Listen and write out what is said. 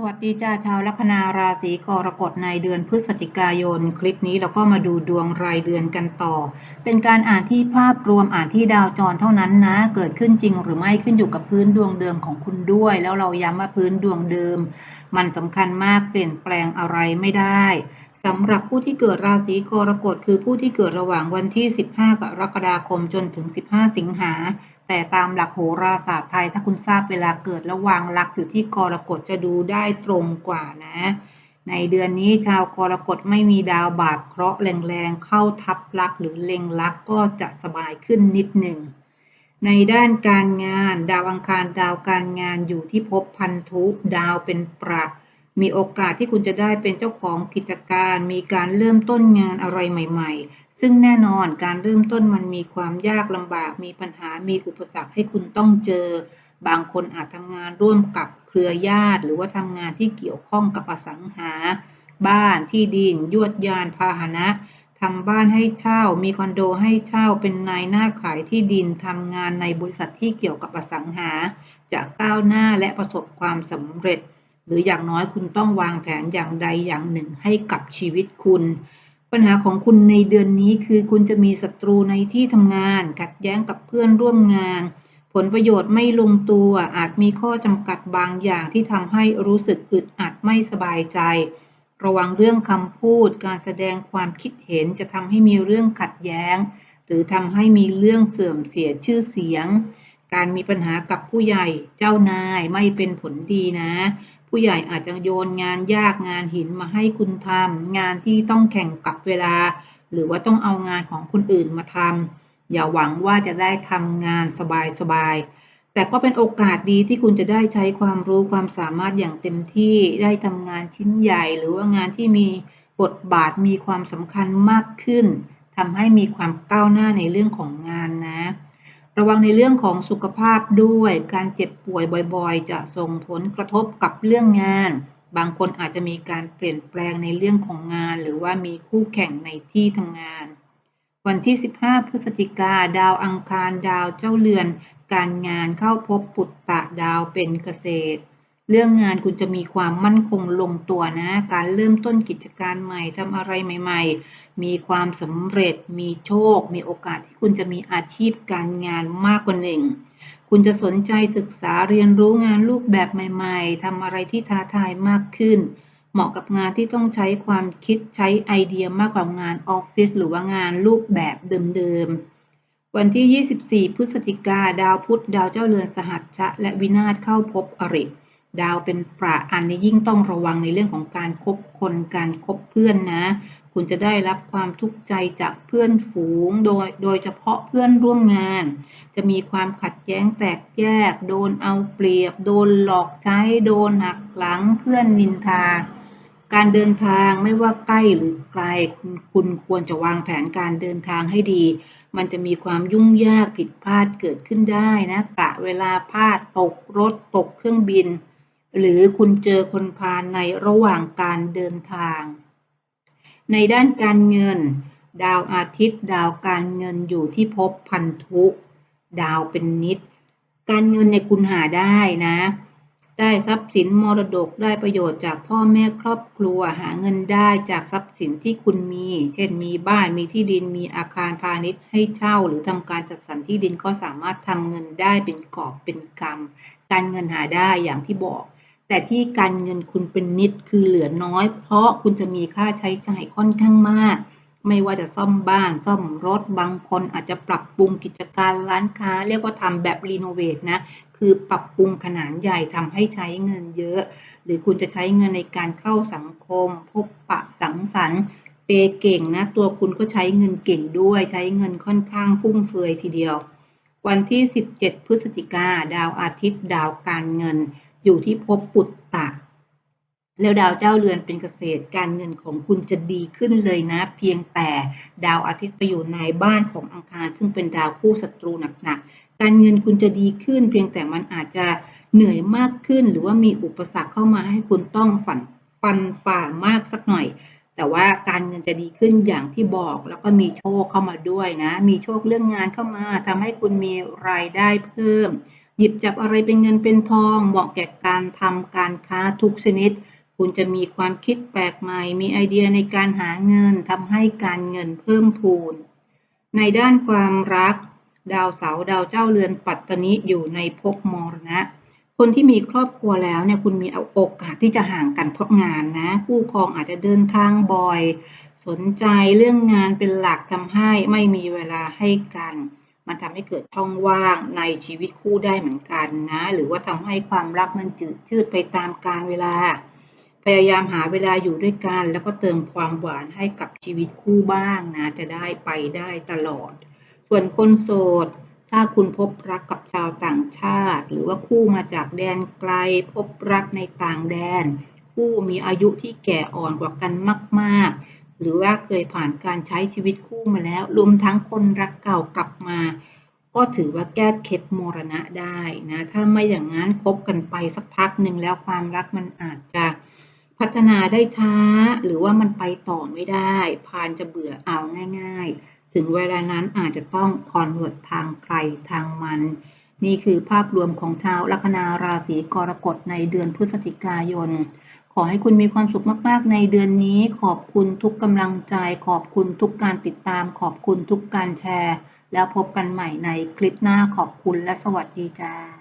สวัสดีจ้าชาวลัคนาราศีกรกฎในเดือนพฤศจิกายน คลิปนี้เราก็มาดูดวงรายเดือนกันต่อ เป็นการอ่านที่ภาพรวมอ่านที่ดาวจรเท่านั้นนะ เกิดขึ้นจริงหรือไม่ขึ้นอยู่กับพื้นดวงเดิมของคุณด้วย แล้วเราย้ำว่าพื้นดวงเดิม มันสำคัญมากเปลี่ยนแปลงอะไรไม่ได้ สำหรับผู้ที่เกิดราศีกรกฎคือผู้ที่เกิดระหว่างวันที่ 15 กรกฎาคมจนถึง 15 สิงหา แต่ตามหลักโหราศาสตร์ไทย ถ้าคุณทราบเวลาเกิดและวางลักอยู่ที่กรกฎจะดูได้ตรงกว่านะ ในเดือนนี้ชาวกรกฎไม่มีดาวบาดเคราะห์แรงๆ เข้าทับลักหรือเล็งลักก็จะสบายขึ้นนิดหนึ่ง ในด้านการงาน ดาวอังคารดาวการงานอยู่ที่ภพพันธุดาวเป็นประ มีโอกาสที่คุณจะได้เป็นเจ้าของกิจการ มีการเริ่มต้นงานอะไรใหม่ ๆ ซึ่งแน่นอนการเริ่มต้นมันมีความยากลำบาก มีปัญหา มีอุปสรรคให้คุณต้องเจอ บางคนอาจทำงานร่วมกับเครือญาติ หรือว่าทำงานที่เกี่ยวข้องกับอสังหา บ้านที่ดิน ยวดยานพาหนะทำบ้านให้เช่า มีคอนโดให้เช่า เป็นนายหน้าขายที่ดิน ทำงานในบริษัทที่เกี่ยวกับอสังหา จะก้าวหน้าและประสบความสำเร็จ หรืออย่างน้อยคุณต้องวางแผนอย่างใดอย่างหนึ่งให้กับชีวิตคุณ ปัญหาของคุณในเดือนนี้คือคุณจะมีศัตรูในที่ทำงาน ขัดแย้งกับเพื่อนร่วมงาน ผลประโยชน์ไม่ลงตัวอาจมีข้อจำกัดบางอย่างที่ทำให้รู้สึกอึดอัดไม่สบายใจ ระวังเรื่องคำพูด การแสดงความคิดเห็นจะทำให้มีเรื่องขัดแย้ง หรือทำให้มีเรื่องเสื่อมเสียชื่อเสียง การมีปัญหากับผู้ใหญ่เจ้านายไม่เป็นผลดีนะ ผู้ใหญ่อาจจะโยนงานยากงานหินมาให้คุณทำงานที่ต้องแข่งกับเวลา หรือว่าต้องเอางานของคนอื่นมาทำอย่าหวังว่าจะได้ทำงานสบายๆแต่ก็เป็นโอกาสดีที่คุณจะได้ใช้ความรู้ความสามารถอย่างเต็มที่ได้ทำงานชิ้นใหญ่ หรือว่างานที่มีบทบาทมีความสำคัญมากขึ้นทำให้มีความก้าวหน้าในเรื่องของงานนะ ระวังในเรื่องของสุขภาพด้วย การเจ็บป่วยบ่อยๆ จะส่งผลกระทบกับเรื่องงาน บางคนอาจจะมีการเปลี่ยนแปลงในเรื่องของงาน หรือว่ามีคู่แข่งในที่ทำงาน วันที่ 15 พฤศจิกา ดาวอังคาร ดาวเจ้าเรือน การงานเข้าพบปุตตะดาวเป็นเกษตร เรื่องงานคุณจะมีความมั่นคงลงตัวนะ การเริ่มต้นกิจการใหม่ทำอะไรใหม่ ๆ มีความสำเร็จ มีโชค มีโอกาสที่คุณจะมีอาชีพการงานมากกว่าหนึ่ง คุณจะสนใจศึกษาเรียนรู้งานรูปแบบใหม่ๆทำอะไรที่ท้าทายมากขึ้น เหมาะกับงานที่ต้องใช้ความคิดใช้ไอเดียมากกว่างานออฟฟิศหรือว่างานรูปแบบเดิมๆวันที่ 24 พฤศจิกา ดาวพุธ ดาวเจ้าเรือนสหัชชะ และวินาศเข้าพบอริ ดาวเป็นประอันนี้ยิ่งต้องระวังในเรื่องของการคบคนการคบเพื่อนนะ คุณจะได้รับความทุกข์ใจจากเพื่อนฝูง โดยโดยเฉพาะเพื่อนร่วมงาน จะมีความขัดแย้งแตกแยก โดนเอาเปรียบ โดนหลอกใช้ โดนหักหลังเพื่อนนินทา การเดินทางไม่ว่าใกล้หรือไกลคุณควรจะวางแผนการเดินทางให้ดี มันจะมีความยุ่งยากผิดพลาดเกิดขึ้นได้นะกะเวลาพลาดตกรถตกเครื่องบิน หรือคุณเจอคนพาลในระหว่างการเดินทาง ในด้านการเงิน ดาวอาทิตย์ ดาวการเงินอยู่ที่ภพพันธุ ดาวเป็นนิด การเงินในคุณหาได้นะ ได้ทรัพย์สินมรดกได้ประโยชน์จากพ่อแม่ครอบครัวหาเงินได้จากทรัพย์สินที่คุณมี เช่นมีบ้านมีที่ดินมีอาคารพาณิชย์ให้เช่า หรือทำการจัดสรรที่ดินก็สามารถทำเงินได้เป็นกอบเป็นกำการเงินหาได้อย่างที่บอก แต่ที่การเงินคุณเป็นนิดคือเหลือน้อย เพราะคุณจะมีค่าใช้จ่ายค่อนข้างมาก ไม่ว่าจะซ่อมบ้าน ซ่อมรถบางคนอาจจะปรับปรุงกิจการร้านค้า เรียกว่าทำแบบรีโนเวทนะ คือปรับปรุงขนาดใหญ่ทำให้ใช้เงินเยอะ หรือคุณจะใช้เงินในการเข้าสังคม พบปะสังสรรค์เปเก่งนะ ตัวคุณก็ใช้เงินเก่งด้วย ใช้เงินค่อนข้างฟุ่มเฟือยทีเดียว วันที่ 17 พฤศจิกาดาวอาทิตย์ ดาวการเงิน อยู่ที่ภพปุตตะแล้วดาวเจ้าเรือนเป็นเกษตรการเงินของคุณจะดีขึ้นเลยนะ เพียงแต่ดาวอาทิตย์ไปอยู่ในบ้านของอังคาร ซึ่งเป็นดาวคู่ศัตรูหนักๆ การเงินคุณจะดีขึ้น เพียงแต่มันอาจจะเหนื่อยมากขึ้น หรือว่ามีอุปสรรคเข้ามาให้คุณต้องฝันฟันฝ่ามากสักหน่อย แต่ว่าการเงินจะดีขึ้นอย่างที่บอกแล้วก็มีโชคเข้ามาด้วยนะ มีโชคเรื่องงานเข้ามาทำให้คุณมีรายได้เพิ่ม หยิบจับอะไรเป็นเงินเป็นทอง เหมาะแก่การทำการค้าทุกชนิด คุณจะมีความคิดแปลกใหม่ มีไอเดียในการหาเงินทำให้การเงินเพิ่มพูน ในด้านความรัก ดาวเสาดาวเจ้าเรือนปัตตนิอยู่ในภพมรณะ คนที่มีครอบครัวแล้วเนี่ยคุณมีโอกาสที่จะห่างกันเพราะงานนะคู่ครองอาจจะเดินทางบ่อย สนใจเรื่องงานเป็นหลักทำให้ไม่มีเวลาให้กัน มันทำให้เกิดช่องว่างในชีวิตคู่ได้เหมือนกันนะ หรือว่าทำให้ความรักมันจืดชืดไปตามกาลเวลา พยายามหาเวลาอยู่ด้วยกัน แล้วก็เติมความหวานให้กับชีวิตคู่บ้างนะ จะได้ไปได้ตลอด ส่วนคนโสด ถ้าคุณพบรักกับชาวต่างชาติ หรือว่าคู่มาจากแดนไกล พบรักในต่างแดน คู่มีอายุที่แก่อ่อนกว่ากันมาก ๆ หรือว่าเคยผ่านการใช้ชีวิตคู่มาแล้ว รวมทั้งคนรักเก่ากลับมา ก็ถือว่าแก้เคล็ดมรณะได้นะ ถ้าไม่อย่างนั้นคบกันไปสักพักหนึ่งแล้วความรักมันอาจจะพัฒนาได้ช้า หรือว่ามันไปต่อไม่ได้ พานจะเบื่อเอาง่าย ๆ ถึงเวลานั้นอาจจะต้องคอนเวิร์ตทางใครทางมัน นี่คือภาพรวมของชาวลัคนาราศีกรกฎในเดือนพฤศจิกายน อให้คุณมีความสุขมากๆ ในเดือนนี้ ขอบคุณทุกกำลังใจ ขอบคุณทุกการติดตาม ขอบคุณทุกการแชร์ แล้วพบกันใหม่ในคลิปหน้าขอบคุณและสวัสดีจ้า